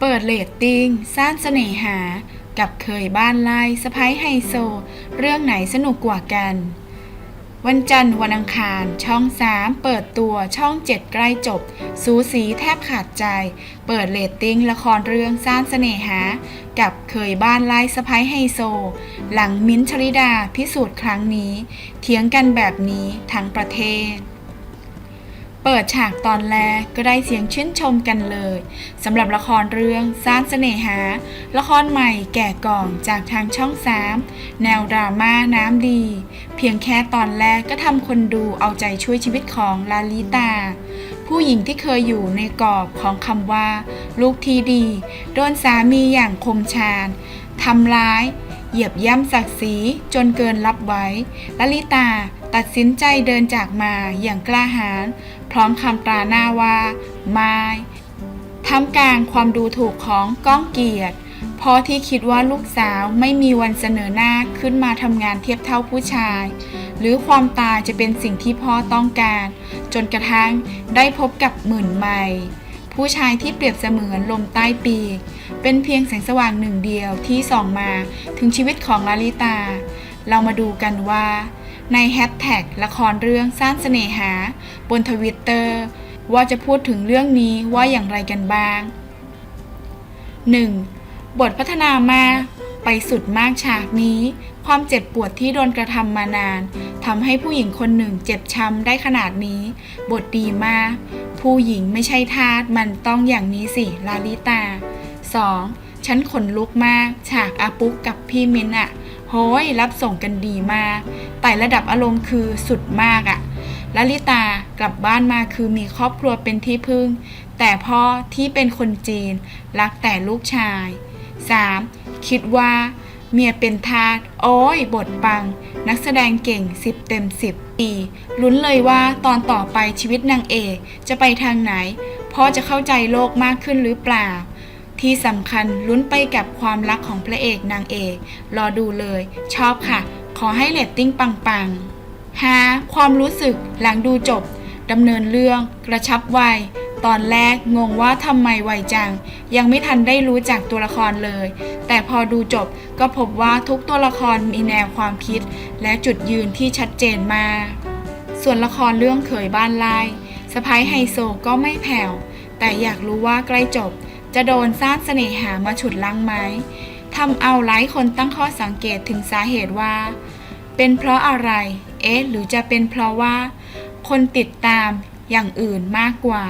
เปิดเลตติ้งสร้างเสน่หา กับเคยบ้านไล่สะพ้ายไฮโซ เรื่องไหนสนุกกว่ากัน วันจันทร์วันอังคาร ช่อง 3 เปิดตัวช่อง 7 ใกล้จบ สูสีแทบขาดใจ เปิดเลตติ้งละครเรื่องสร้างเสน่หา กับเคยบ้านไล่สะพ้ายไฮโซ หลังมิ้นชลิดาพิสูจน์ครั้งนี้ เถียงกันแบบนี้ทั้งประเทศ เปิดฉากตอนแรกก็ได้เสียงชื่นชมกันเลยสำหรับละครเรื่องสร้างเสน่หา ละครใหม่แก่กล่องจากทางช่อง3แนวดราม่าน้ำดี เพียงแค่ตอนแรกก็ทำคนดูเอาใจช่วยชีวิตของลาลิตา ผู้หญิงที่เคยอยู่ในกรอบของคำว่า ลูกที่ดี โดนสามีอย่างคมชาญทำร้าย เหยียบย่ำศักดิ์ศรีจนเกินรับไว้ลลิตา ตัดสินใจเดินจากมาอย่างกล้าหาญพร้อมคำตราหน้าว่าไม่ทำกลางความดูถูกของก้องเกียรติเพราะที่คิดว่าลูกสาวไม่มีวันเสนอหน้าขึ้นมาทำงานเทียบเท่าผู้ชาย หรือความตายจะเป็นสิ่งที่พ่อต้องการ จนกระทั่งได้พบกับหมื่นใหม่ ผู้ชายที่เปรียบเสมือนลมใต้ปีก เป็นเพียงแสงสว่างหนึ่งเดียวที่ส่องมาถึงชีวิตของลาลิตา เรามาดูกันว่า ในแฮชแท็กละครเรื่องสร้างเสน่หา บนทวิตเตอร์ว่าจะพูดถึงเรื่องนี้ว่าอย่างไรกันบ้าง 1. บทพัฒนามาไปสุดมากฉากนี้ ความเจ็บปวดที่โดนกระทำมานานทำให้ผู้หญิงคนหนึ่งเจ็บช้ำได้ขนาดนี้ บทดีมาก ผู้หญิงไม่ใช่ทาสมันต้องอย่างนี้สิ ลาลิตา 2. ฉันขนลุกมาก ฉากอาปุ๊กกับพี่มินอะ โห้ยรับส่งกันดีมากไต่ระดับอารมณ์คือสุดมากอะลลิตากลับบ้านมาคือมีครอบครัวเป็นที่พึ่ง แต่พ่อที่เป็นคนจีน รักแต่ลูกชาย 3. คิดว่า เมียเป็นทาสโอ้ยบทปัง นักแสดงเก่ง 10 เต็ม 10ปีลุ้นเลยว่าตอนต่อไปชีวิตนางเอกจะไปทางไหน พ่อจะเข้าใจโลกมากขึ้นหรือเปล่า ที่สำคัญลุ้นไปกับความรักของพระเอกนางเอก รอดูเลย ชอบค่ะ ขอให้เรตติ้งปังๆ 5. ความรู้สึกหลังดูจบดำเนินเรื่องกระชับไวตอนแรกงงว่าทำไมไวจัง ยังไม่ทันได้รู้จักตัวละครเลย แต่พอดูจบก็พบว่าทุกตัวละครมีแนวความคิด และจุดยืนที่ชัดเจนมาก ส่วนละครเรื่องเขยบ้านลายสะพ้ายไฮโซก็ไม่แผ่ว แต่อยากรู้ว่าใกล้จบ จะโดนสร้างเสน่หามาฉุดลังไหมทำเอาหลายคนตั้งข้อสังเกตถึงสาเหตุว่า เป็นเพราะอะไร เอ๊ะ หรือจะเป็นเพราะว่า คนติดตามอย่างอื่นมากกว่า